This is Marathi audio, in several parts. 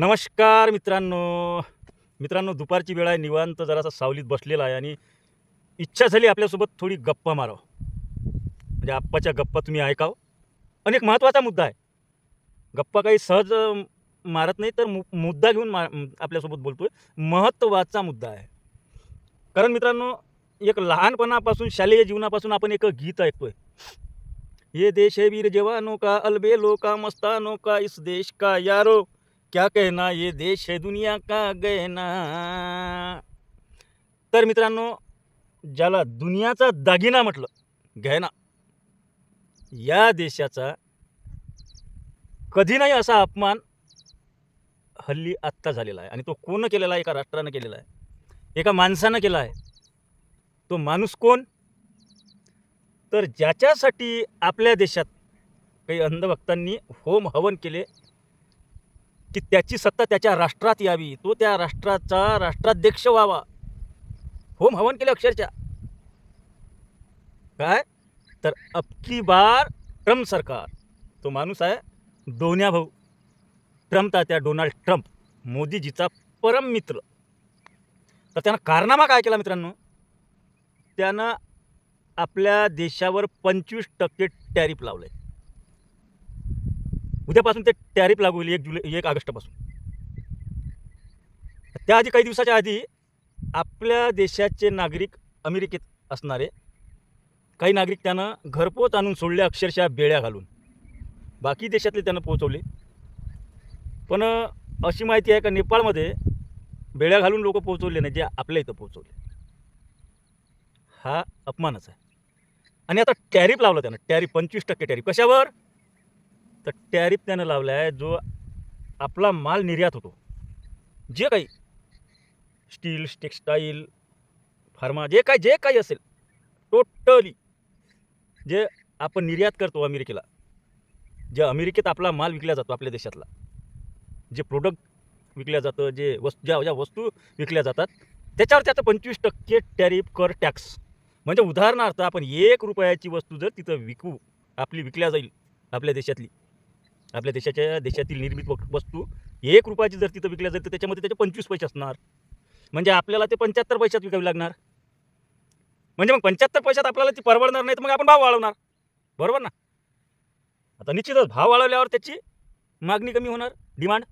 नमस्कार मित्रांनो. मित्रांनो दुपारची वेळ आहे. निवांत जरासा सावलीत बसलेला आहे आणि इच्छा झाली आपल्यासोबत थोडी गप्पा मारव. म्हणजे आप्पाच्या गप्पा तुम्ही ऐकाव. आणि एक महत्त्वाचा मुद्दा आहे. गप्पा काही सहज मारत नाही तर मु मुद्दा घेऊन मा आपल्यासोबत बोलतो आहे महत्त्वाचा मुद्दा आहे. कारण मित्रांनो एक लहानपणापासून शालेय जीवनापासून आपण एक गीत ऐकतो आहे ये देश है वीर जवानों का अलबेलो का मस्तानों का इस देश का यारो. क्या कहना ये देश है दुनिया का गहना। तर मित्रांनो ज्याला दुनियाचा दागिना म्हटलं गहना या देशाचा कधी नाही असा अपमान हल्ली आत्ता झालेला आहे. आणि तो कोण केलेला आहे? एका राष्ट्रानं केलेला आहे. एका माणसानं केला आहे. तो माणूस कोण? तर ज्याच्यासाठी आपल्या देशात काही अंधभक्तांनी होम हवन केले की त्याची सत्ता त्याच्या राष्ट्रात यावी. तो त्या राष्ट्राचा राष्ट्राध्यक्ष व्हावा. होम हवन केले अक्षरशः. काय? तर अबकी बार ट्रम्प सरकार. तो माणूस आहे दोन्या भाऊ. ट्रम्प तात्या डोनाल्ड ट्रम्प मोदीजीचा परम मित्र तर त्यानं कारनामा काय केला मित्रांनो? त्यानं आपल्या देशावर पंचवीस टक्के टॅरिफ लावलं आहे उद्यापासून ते टॅरिफ लागू होईल एक जुलै एक ऑगस्टपासून. त्याआधी काही दिवसाच्या आधी आपल्या देशाचे नागरिक अमेरिकेत असणारे काही नागरिक त्यांना घरपोच आणून सोडले अक्षरशः बेड्या घालून. बाकी देशातले त्यांना पोहोचवले. पण अशी माहिती आहे का नेपाळमध्ये बेड्या घालून लोक पोहोचवले नाही जे आपल्या इथं पोहोचवले. हा अपमानच आहे. आणि आता टॅरिफ लावला त्यानं टॅरिफ पंचवीस टक्के टॅरिफ. कशावर? तर टॅरिफ त्यानं लावला आहे जो आपला माल निर्यात होतो. जे काही स्टील टेक्स्टाईल फार्मा जे काही जे काही असेल टोटली जे आपण निर्यात करतो अमेरिकेला जे अमेरिकेत आपला माल विकला जातो आपल्या देशातला जे प्रोडक्ट विकल्या जातं जे वस्तू ज्या ज्या वस्तू विकल्या जातात त्याच्यावर त्याचं पंचवीस टक्के टॅरिफ कर टॅक्स. म्हणजे उदाहरणार्थ आपण एक रुपयाची वस्तू जर तिथं विकू आपली विकल्या जाईल आपल्या देशातली आपल्या देशाच्या देशातील निर्मित वस्तू एक रुपयाची जर तिथं विकल्या जाईल तर त्याच्यामध्ये त्याचे पंचवीस पैसे असणार. म्हणजे आपल्याला ते पंच्याहत्तर पैशात विकावी लागणार. म्हणजे मग पंच्याहत्तर पैशात आपल्याला ती परवडणार नाही तर मग आपण भाव वाढवणार. बरोबर ना? आता निश्चितच भाव वाढवल्यावर त्याची मागणी कमी होणार डिमांड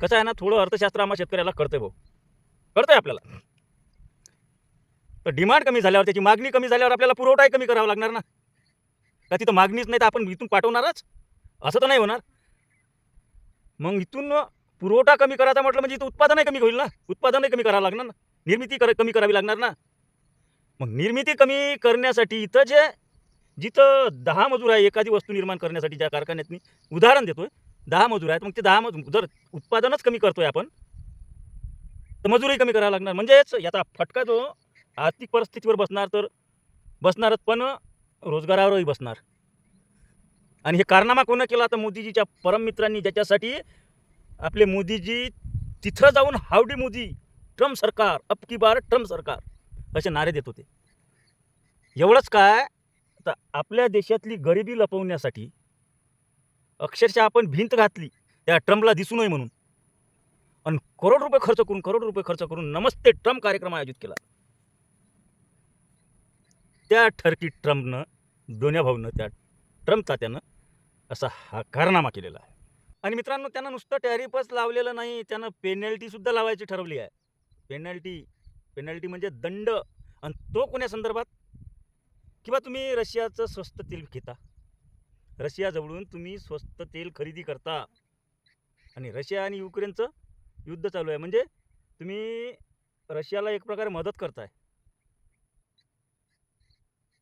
कसं आहे ना थोडं अर्थशास्त्र आम्हा शेतकऱ्याला कळतंय भाऊ. कळतंय आपल्याला. तर डिमांड कमी झाल्यावर त्याची मागणी कमी झाल्यावर आपल्याला पुरवठाही कमी करावा लागणार ना? का तिथं मागणीच नाही तर आपण इथून पाठवणारच? असं तर नाही होणार. मग इथून पुरवठा कमी करायचा म्हटलं म्हणजे इथं उत्पादनही कमी होईल ना? उत्पादनही कमी करावं लागणार ना? निर्मिती कर कमी करावी लागणार ना? मग निर्मिती कमी करण्यासाठी इथं जे जिथं दहा मजूर आहे एखादी वस्तू निर्माण करण्यासाठी ज्या कारखान्यात मी उदाहरण देतोय. दहा मजूर आहेत मग ते दहा मजूर जर उत्पादनच कमी करतोय आपण तर मजुरी कमी करावं लागणार. म्हणजेच याचा फटका जो आर्थिक परिस्थितीवर बसणार तर बसणारच पण रोजगारावरही बसणार. आणि हे कारनामा कोणं केला तर मोदीजीच्या परममित्रांनी ज्याच्यासाठी आपले मोदीजी तिथं जाऊन हावडी मोदी ट्रम्प सरकार अब की बार ट्रम्प सरकार असे नारे देत होते. एवढंच काय तर आपल्या देशातली गरिबी लपवण्यासाठी अक्षरशः आपण भिंत घातली त्या ट्रम्पला दिसू नये म्हणून. आणि करोड रुपये खर्च करून करोड रुपये खर्च करून नमस्ते ट्रम्प कार्यक्रम आयोजित केला. त्या ठरकी ट्रम्पनं दोन्या भाऊनं त्या ट्रम्प तात्यानं असा हा कारनामा केलेला आहे. आणि मित्रांनो त्यानं नुसतं टॅरिफच लावलेलं नाही त्यानं पेनल्टीसुद्धा लावायची ठरवली आहे. पेनल्टी पेनल्टी म्हणजे दंड. आणि तो कोण्या संदर्भात? किंवा तुम्ही रशियाचं स्वस्त तेल घेता? रशियाजवळून तुम्ही स्वस्त तेल खरेदी करता. आणि रशिया आणि युक्रेनचं युद्ध चालू आहे. म्हणजे तुम्ही रशियाला एक प्रकारे मदत करताय.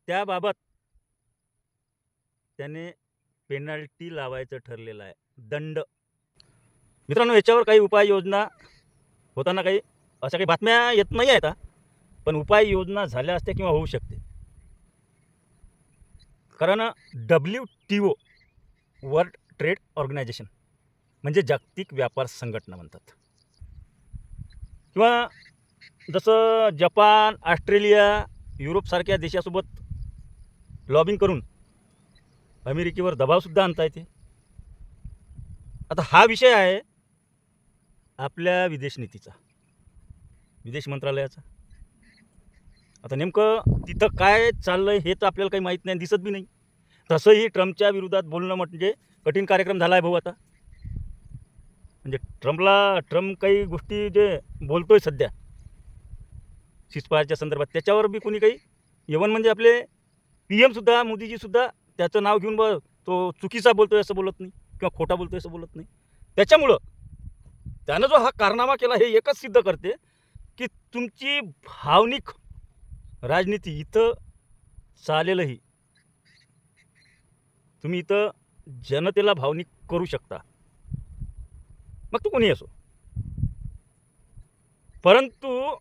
त्याबाबत त्याने पेनल्टी लावायचं ठरलेलं आहे. दंड. मित्रांनो याच्यावर काही उपाययोजना होताना काही अशा काही बातम्या येत नाही आहेत पण उपाययोजना झाल्या असत्या किंवा होऊ शकते. कारण W T O world trade organisation म्हणजे जागतिक व्यापार संघटना म्हणतात. किंवा जसं जपान ऑस्ट्रेलिया युरोपसारख्या देशासोबत लॉबिंग करून अमेरिकेवर दबावसुद्धा आणता येते आता हा विषय आहे आपल्या विदेश नीतीचा विदेश मंत्रालयाचा. आता नेमकं तिथं काय चाललं आहे हे तर आपल्याला काही माहीत नाही दिसत बी नाही. तसंही ट्रम्पच्या विरोधात बोलणं म्हणजे कठीण कार्यक्रम झाला आहे भाऊ आता. म्हणजे ट्रम्पला ट्रम्प काही गोष्टी जे बोलतोय सध्या सिसपायरच्या संदर्भात त्याच्यावर बी कोणी काही येवन म्हणजे आपले पी एमसुद्धा मोदीजीसुद्धा त्याचं नाव घेऊन ब तो चुकीचा बोलतोय असं बोलत नाही किंवा खोटा बोलतोय असं बोलत नाही. त्याच्यामुळं त्यानं जो हा कारनामा केला हे एकच सिद्ध करते की तुमची भावनिक राजनीती इथं चालेलही. तुम्ही इथं जनतेला भावनिक करू शकता. मग तो कोणी असो? परंतु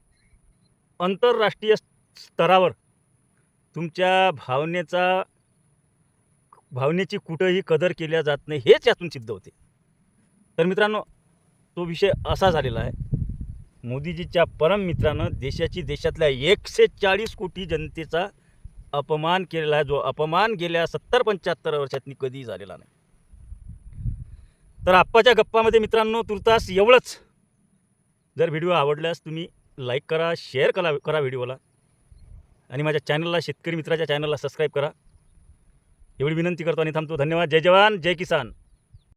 आंतरराष्ट्रीय स्तरावर तुमच्या भावनेचा भावनेची कुठंही कदर केल्या जात नाही हेच यातून सिद्ध होते. तर मित्रांनो तो विषय असा झालेला आहे. मोदीजीच्या परम मित्रानं देशाची देशातल्या एकशे चाळीस कोटी जनतेचा अपमान केलेला आहे. जो अपमान गेल्या सत्तर पंच्याहत्तर वर्षातनी कधीही झालेला नाही. तर आप्पाच्या गप्पामध्ये मित्रांनो तुर्तास एवढंच. जर व्हिडिओ आवडल्यास तुम्ही लाईक करा शेअर करा करा व्हिडिओला. आणि माझ्या चॅनलला शेतकरी मित्राच्या चॅनलला सबस्क्राईब करा. एवढी विनंती करतो आणि थांबतो. धन्यवाद. जय जवान जय किसान.